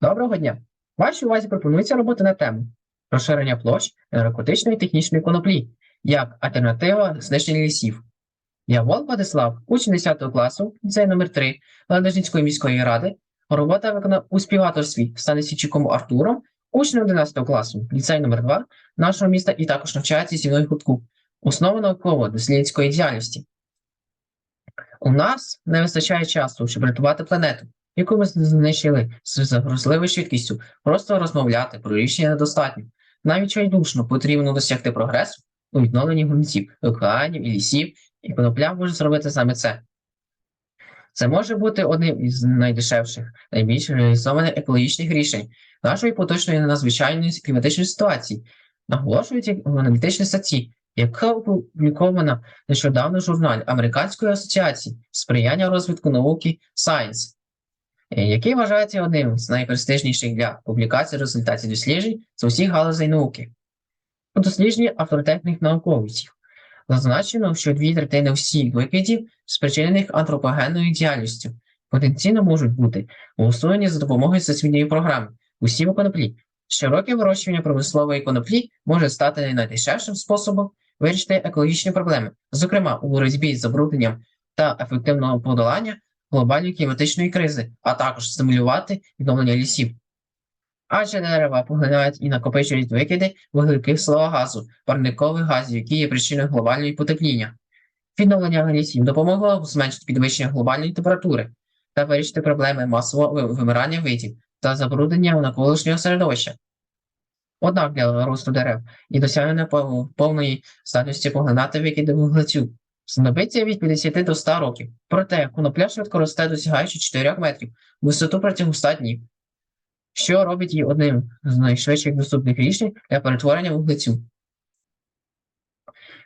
Доброго дня! Вашій увазі пропонується робота на тему розширення площ наркотичної технічної коноплі як альтернатива знищення лісів. Я Вол Владислав, учень 10 класу, ліцей номер 3 Ладожницької міської ради. Робота виконана у співавторстві з Станисічиком Артуром, учнем 11 класу, ліцей номер 2 нашого міста і також навчається зі мною гуртку. Основа науково-дослідницької діяльності. У нас не вистачає часу, щоб рятувати планету, яку ми знищили з загрозливою швидкістю. Просто розмовляти про рішення недостатньо. Навіть відчайдушно потрібно досягти прогресу у відновленні ґрунтів, океанів і лісів, і конопля може зробити саме це. Це може бути одним із найдешевших, найбільш реалізованих екологічних рішень нашої поточної надзвичайної кліматичної ситуації, наголошують в аналітичній статті, яка опублікована нещодавно в журналі Американської асоціації сприяння розвитку науки Science, який вважається одним з найпрестижніших для публікації результатів досліджень з усіх галузей науки. У дослідженні авторитетних науковців зазначено, що дві третини всіх викидів, спричинених антропогенною діяльністю, потенційно можуть бути усунені за допомогою всесвітньої програми усі у коноплі. Широке вирощування промислової коноплі може стати найдешевшим способом вирішити екологічні проблеми, зокрема у боротьбі з забрудненням та ефективного подолання глобальної кліматичної кризи, а також стимулювати відновлення лісів. Адже дерева поглинають і накопичують викиди вуглекислого газу, парникових газів, які є причиною глобального потепління. Відновлення лісів допомогло зменшити підвищення глобальної температури та вирішити проблеми масового вимирання видів та забруднення навколишнього середовища. Однак для росту дерев і досягнення повної здатності поглинати викиди вуглецю знадобиться від 50 до 100 років. Проте конопля швидко росте, досягаючи 4 метрів висоту протягом 100 днів, що робить її одним з найшвидших доступних рішень для перетворення вуглецю.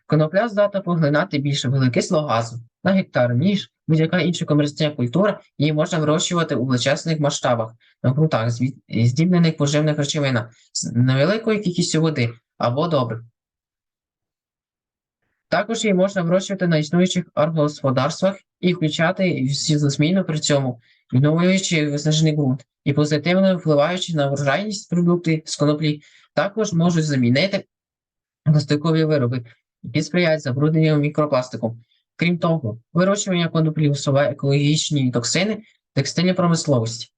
Конопля здатна поглинати більше вуглекислого газу на гектар, ніж будь-яка інша комерційна культура, її можна вирощувати у величезних масштабах на ґрунтах, здібнених поживних речовинах з невеликою кількістю води або добрив. Також її можна вирощувати на існуючих аргосподарствах і включати зміну при цьому, відновлюючи виснажений ґрунт і позитивно впливаючи на врожайність продукти з коноплі, також можуть замінити пластикові вироби, які сприяють забрудненню мікропластиком. Крім того, вирощування коноплі усуває екологічні токсини в текстильній промисловості.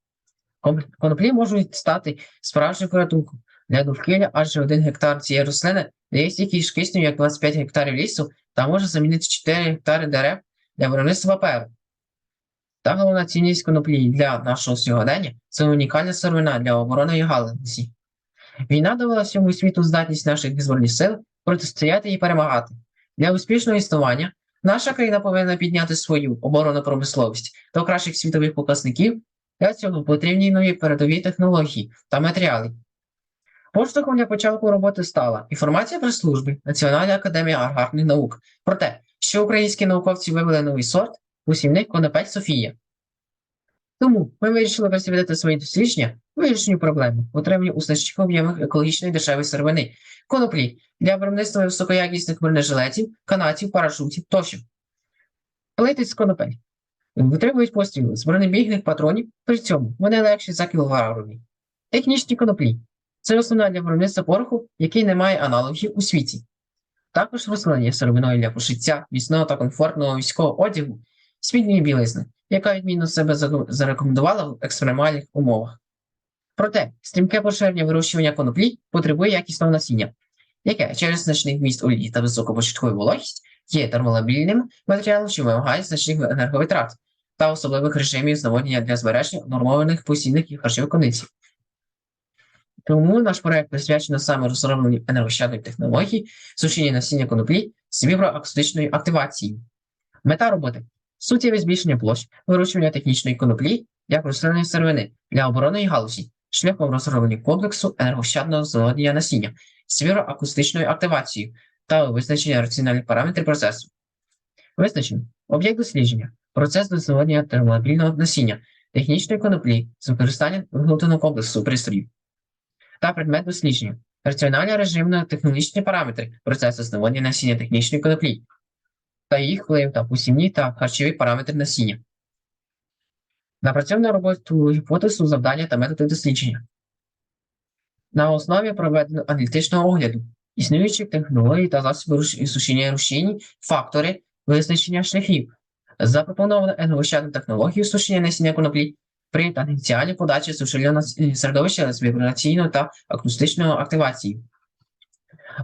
Коноплі можуть стати справжнім порятунком для довкілля, адже один гектар цієї рослини дає стільки ж кисню, як 25 гектарів лісу, та може замінити 4 гектари дерев для виробництва паперу. Та головна цінність коноплі для нашого сьогодення це унікальна сировина для оборони і галузі. Війна довела всьому світу здатність наших збройних сил протистояти і перемагати. Для успішного існування наша країна повинна підняти свою оборонну промисловість до кращих світових показників. Для цього потрібні нові передові технології та матеріали. Поштовхом для початку роботи стала інформація про служби Національної академії аграрних наук про те, що українські науковці вивели новий сорт усівник конопель Софія. Тому ми вирішили присвятити свої дослідження вирішенню проблеми отримання у значних об'ємах екологічної дешевої сировини, коноплі для виробництва високоякісних бронежилетів, канатів, парашутів тощо. Плити з конопель витримують постріли з бронебійних патронів, при цьому вони легші за кілограмові. Технічні коноплі це основа для виробництва пороху, який не має аналогів у світі. Також рослина є сировиною для пошиття міцного та комфортного військового одягу, спідньої білизни, яка відмінно себе зарекомендувала в екстремальних умовах. Проте стрімке поширення вирощування коноплі потребує якісного насіння, яке через значний вміст олії та високу початкову вологість є термолабільним матеріалом, що вимагає значних енерговитрат та особливих режимів знаводнення для збереження нормованих постійних і харчових кондицій. Тому наш проект присвячено саме розробленню енергощадної технології сушіння насіння коноплі з віброакустичною активацією. Мета роботи суттєве збільшення площ вирощування технічної коноплі як рослинної сировини для оборонної галузі шляхом розроблення комплексу енергощадного заводення насіння з віброакустичною активацією та визначення раціональних параметрів процесу. Визначено об'єкт дослідження, процес дозволення термобільного насіння, технічної коноплі з використанням виготовленого комплексу пристроїв та предмет дослідження, раціональні режимно-технологічні параметри процесу становлення насіння технічної коноплі та їх вплив та посівні та харчові параметри насіння. Напрацьовано роботу гіпотезу, завдання та методи дослідження. На основі проведено аналітичного огляду існуючих технологій та засобів сушіння рушінь, фактори визначення шляхів. Запропоновано енергощадну технологію сушіння насіння коноплі при тангенціальній подачі сушильного середовища з вібраційною та акустичною активацією.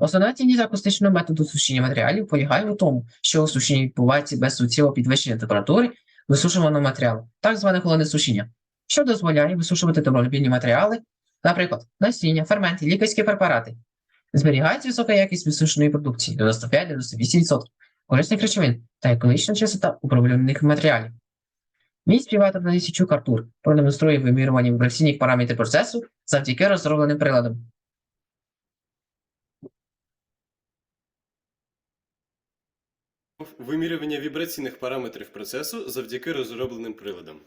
Основна цінність акустичного методу сушіння матеріалів полягає у тому, що сушіння відбувається без суттєвого підвищення температури висушуваного матеріалу, так зване холодне сушіння, що дозволяє висушувати теплолюбільні матеріали, наприклад, насіння, ферменти, лікарські препарати. Зберігається висока якість висушеної продукції 95-98% корисних речовин та екологічна чистота управлінних матеріалів. Мій на Лісічук Артур продемонструє вимірювання вібраційних параметрів процесу завдяки розробленим приладам. Вимірювання вібраційних параметрів процесу завдяки розробленим приладам.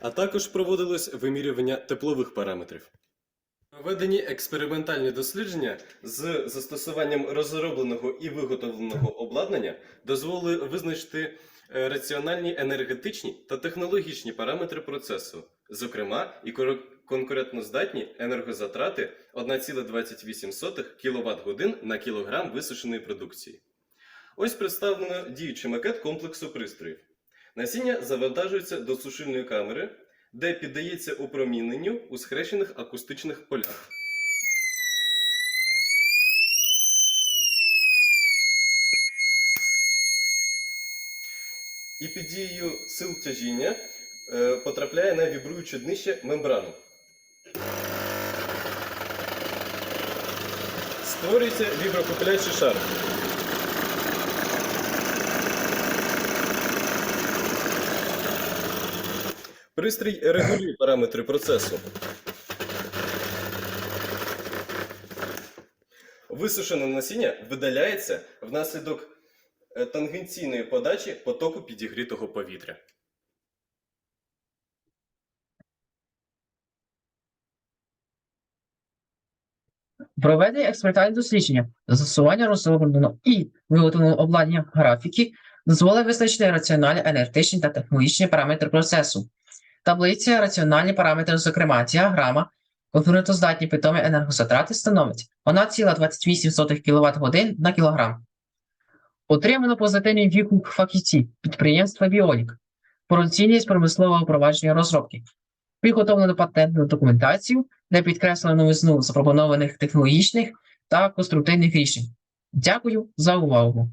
А також проводилось вимірювання теплових параметрів. Проведені експериментальні дослідження з застосуванням розробленого і виготовленого обладнання дозволили визначити е, раціональні енергетичні та технологічні параметри процесу, зокрема і конкурентноздатні енергозатрати 1,28 кВт годин на кілограм висушеної продукції. Ось представлено діючий макет комплексу пристроїв. Насіння завантажується до сушильної камери, де піддається опроміненню у схрещених акустичних полях. І під дією сил тяжіння е, потрапляє на вібруюче днище мембрану. Створюється віброкопілячий шар. Пристрій регулює параметри процесу. Висушене насіння видаляється внаслідок е, тангенційної подачі потоку підігрітого повітря. Проведення експериментальні дослідження, застосування розробленого і виготовленого обладнання графіки дозволить визначити раціональні енергетичні та технологічні параметри процесу. Таблиця раціональні параметри, зокрема діаграма, конкурентоздатні питомі енергозатрати становить 1,28 кВт годин на кілограм. Отримано позитивний відгук фахівці підприємства Біолік про промислового впровадження розробки. Виготовлено патентну документацію, де підкреслено новизну запропонованих технологічних та конструктивних рішень. Дякую за увагу!